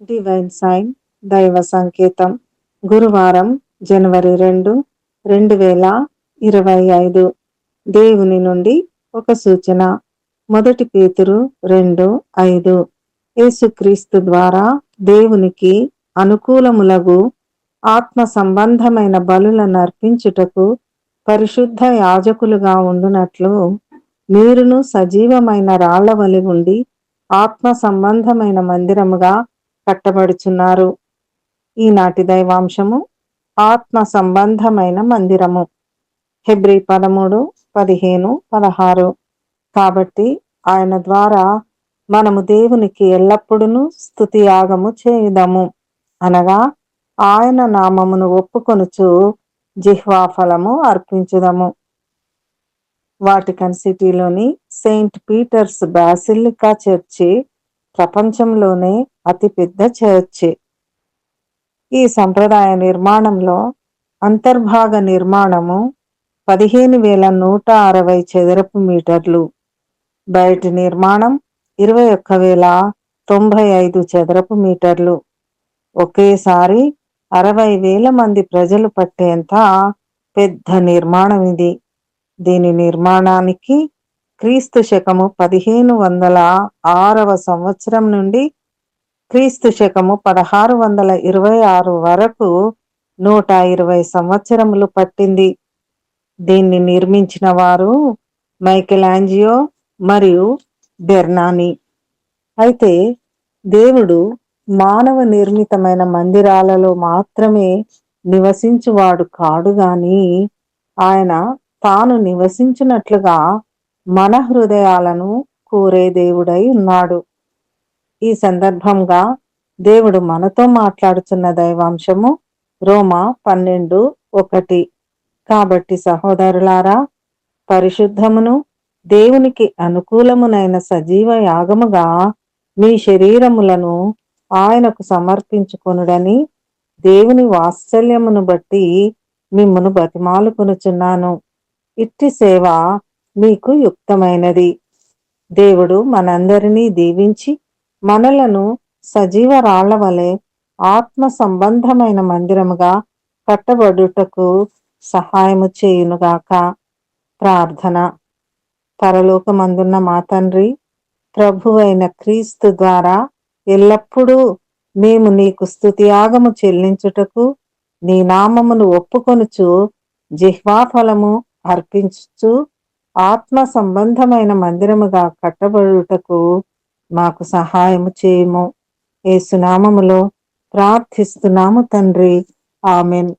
Divine sign దైవ సంకేతం గురువారం జనవరి రెండు రెండు వేల ఇరవై ఐదు. దేవుని నుండి ఒక సూచన. మొదటి పేతురు రెండు ఐదు. యేసుక్రీస్తు ద్వారా దేవునికి అనుకూలములగు ఆత్మ సంబంధమైన బలులను అర్పించుటకు పరిశుద్ధ యాజకులుగా ఉండునట్లు మీరును సజీవమైన రాళ్ళ వలి ఉండి ఆత్మ సంబంధమైన మందిరముగా కట్టబడుచున్నారు. ఈనాటి దైవాంశము ఆత్మ సంబంధమైన మందిరము. హెబ్రి పదమూడు పదిహేను పదహారు. కాబట్టి ఆయన ద్వారా మనము దేవునికి ఎల్లప్పుడూ స్థుతి యాగము చేయుదము. అనగా ఆయన నామమును ఒప్పుకొనుచు జిహ్వా ఫలము అర్పించుదము. వాటికన్ సిటీలోని సెయింట్ పీటర్స్ బాసిలికా చర్చి ప్రపంచంలోనే అతిపెద్ద చర్చి. ఈ సంప్రదాయ నిర్మాణంలో అంతర్భాగ నిర్మాణము పదిహేను వేల నూట అరవై చదరపు మీటర్లు. బయటి నిర్మాణం ఇరవై ఒక్క వేల తొంభై ఐదు చదరపు మీటర్లు. ఒకేసారి అరవై వేల మంది ప్రజలు పట్టేంత పెద్ద నిర్మాణం ఇది. దీని నిర్మాణానికి క్రీస్తు శకము పదిహేను వందల ఆరవ సంవత్సరం నుండి క్రీస్తు శకము పదహారు వందల ఇరవై ఆరు వరకు నూట ఇరవై సంవత్సరములు పట్టింది. దీన్ని నిర్మించిన వారు మైకెలాంజియో మరియు బెర్నాని. అయితే దేవుడు మానవ నిర్మితమైన మందిరాలలో మాత్రమే నివసించువాడు కాడు గాని ఆయన తాను నివసించినట్లుగా మన హృదయాలను కోరే దేవుడై ఉన్నాడు. ఈ సందర్భంగా దేవుడు మనతో మాట్లాడుతున్న దైవాంశము రోమా పన్నెండు ఒకటి. కాబట్టి సహోదరులారా పరిశుద్ధమును దేవునికి అనుకూలమునైన సజీవ యాగముగా మీ శరీరములను ఆయనకు సమర్పించుకొనుడని దేవుని వాత్సల్యమును బట్టి మిమ్మను బతిమాలుకొనుచున్నాను. ఇట్టి సేవ మీకు యుక్తమైనది. దేవుడు మనందరినీ దీవించి మనలను సజీవ రాళ్ళ వలె ఆత్మ సంబంధమైన మందిరముగా కట్టబడుటకు సహాయము చేయునుగాక. ప్రార్థన. పరలోకమందున్న మా తండ్రి ప్రభువైన క్రీస్తు ద్వారా ఎల్లప్పుడూ మేము నీకు స్థుతియాగము చెల్లించుటకు నీ నామమును ఒప్పుకొనుచు జిహ్వాఫలము అర్పించుచు ఆత్మ సంబంధమైన మందిరముగా కట్టబడుటకు మాకు సహాయము చేయము. ఏసునామములో ప్రార్థిస్తున్నాము తండ్రి. ఆమెన్.